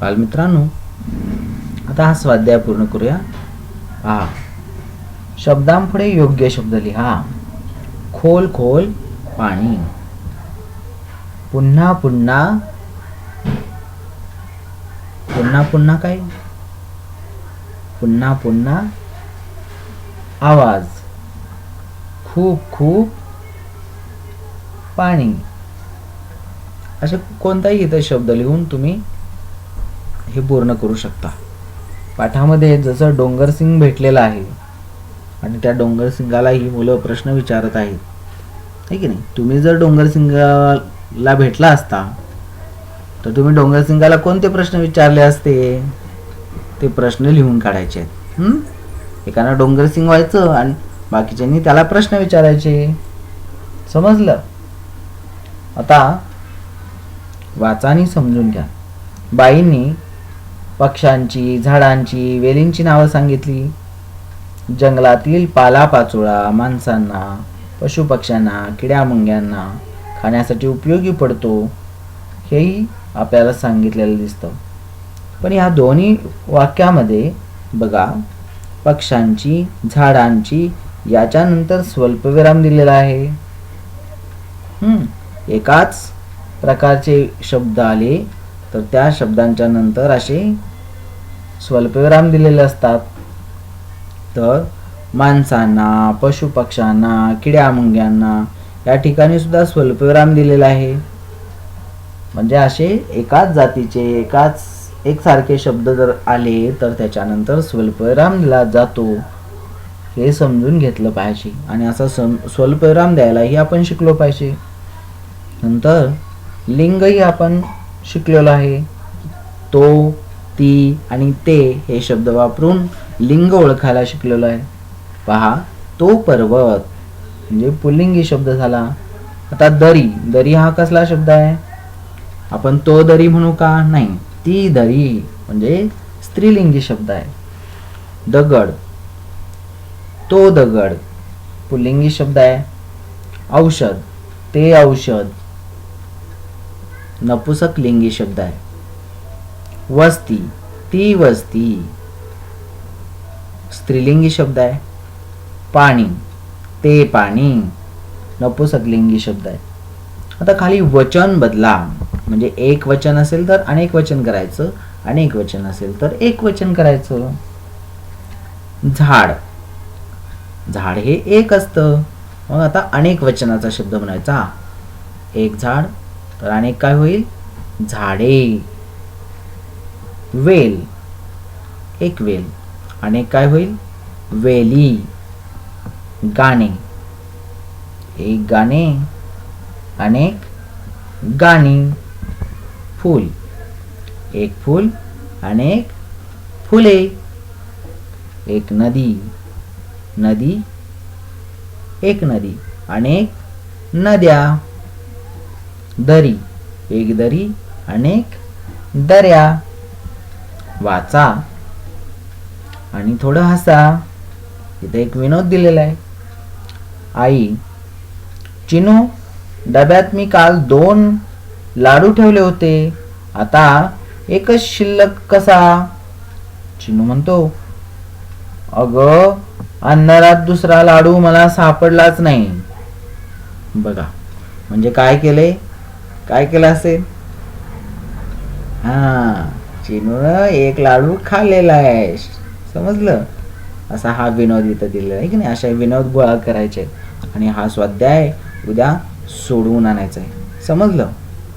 बालमित्रांनो आता हा स्वाध्याय पूर्ण करूया. हा. शब्दांपुढे योग्य शब्द लिहा. खोल खोल पाणी. पुन्हा पुन्हा. पुन्हा पुन्हा काय? पुन्हा पुन्हा. आवाज. खूप खूप पाणी. असे कोणताही इथं शब्द लिहून तुम्ही हे पूर्ण करू शकता. पाठामध्ये जसं डोंगरसिंग भेटलेला आहे आणि त्या डोंगरसिंगाला ही मुलं प्रश्न विचारत आहेत. है की नाही? तुम्ही जर डोंगरसिंगाला भेटला असता तर तुम्ही डोंगरसिंगाला कोणते प्रश्न विचारले असते? ते प्रश्न लिहून काढायचे आहेत. एकानं डोंगरसिंग व्हायचं आणि बाकीच्यांनी त्याला प्रश्न विचारायचे. समजलं? आता वाचा आणि समजून घ्या. बाईंनी पक्ष्यांची झाडांची वेलींची नावं सांगितली. जंगलातील पालापाचोळा माणसांना पशुपक्ष्यांना किड्यामुंग्यांना खाण्यासाठी उपयोगी पडतो हेही आपल्याला सांगितलेलं दिसतं. पण ह्या दोन्ही वाक्यामध्ये बघा पक्ष्यांची झाडांची याच्यानंतर स्वल्पविराम दिलेला आहे. एकाच प्रकारचे शब्द आले तर त्या शब्दांच्या नंतर असे स्वल्पविराम दिलेले असतात. तर माणसांना पशुपक्ष्यांना किड्यामुंग्यांना या ठिकाणी सुद्धा स्वल्पविराम दिलेला आहे. म्हणजे असे एकाच जातीचे एकाच एकसारखे शब्द जर आले तर त्याच्यानंतर स्वल्पविराम दिला जातो. हे समजून घेतलं पाहिजे. आणि असा सम स्वल्पविराम द्यायलाही आपण शिकलो पाहिजे. नंतर लिंगही आपण शिकलेलो आहे. तो ती आणि ते हे शब्द वापरून लिंग ओळखायला शिकलेलो आहे. पहा तो पर्वत म्हणजे पुल्लिंगी शब्द झाला. आता दरी दरी हा कसला शब्द आहे? आपण तो दरी म्हणू का? नाही ती दरी म्हणजे स्त्रीलिंगी शब्द आहे. दगड तो दगड पुल्लिंगी शब्द आहे. औषध ते औषध नपुसक लिंगी शब्द आहे. वस्ती ती वस्ती. स्त्रीलिंगी शब्द आहे. पाणी ते पाणी. नपुसकलिंगी शब्द आहे आता खाली वचन बदला म्हणजे एक वचन असेल तर अनेक वचन करायचं अनेक वचन असेल तर एक वचन करायचं. झाड. झाड हे एक असतं. मग आता अनेक वचनाचा शब्द म्हणायचा. एक झाड तर अनेक काय होईल? झाडे. वेल. एक वेल. आणि काय होईल? वेली. गाणे. एक गाणे अनेक गाणी. फूल. एक फूल अनेक फुले. एक नदी. नदी. एक नदी अनेक नद्या. दरी. एक दरी अनेक दर्या वाचा. आणि थोडं हसा. इथे एक विनोद दिलेला आहे. आई चिनू डब्यात मी काल दोन लाडू ठेवले होते. आता एकच शिल्लक कसा? चिनू म्हणतो अग अंधारात दुसरा लाडू मला सापडलाच नाही. बघा म्हणजे काय केले? काय केलं असेल? हा चिनून एक लाडू खाल्लेला आहे. समजलं? असा हा विनोद इथं दिलेला आहे की नाही? अशा विनोद गोळा करायचे आणि हा स्वाध्याय उद्या सोडवून आणायचा आहे. समजलं?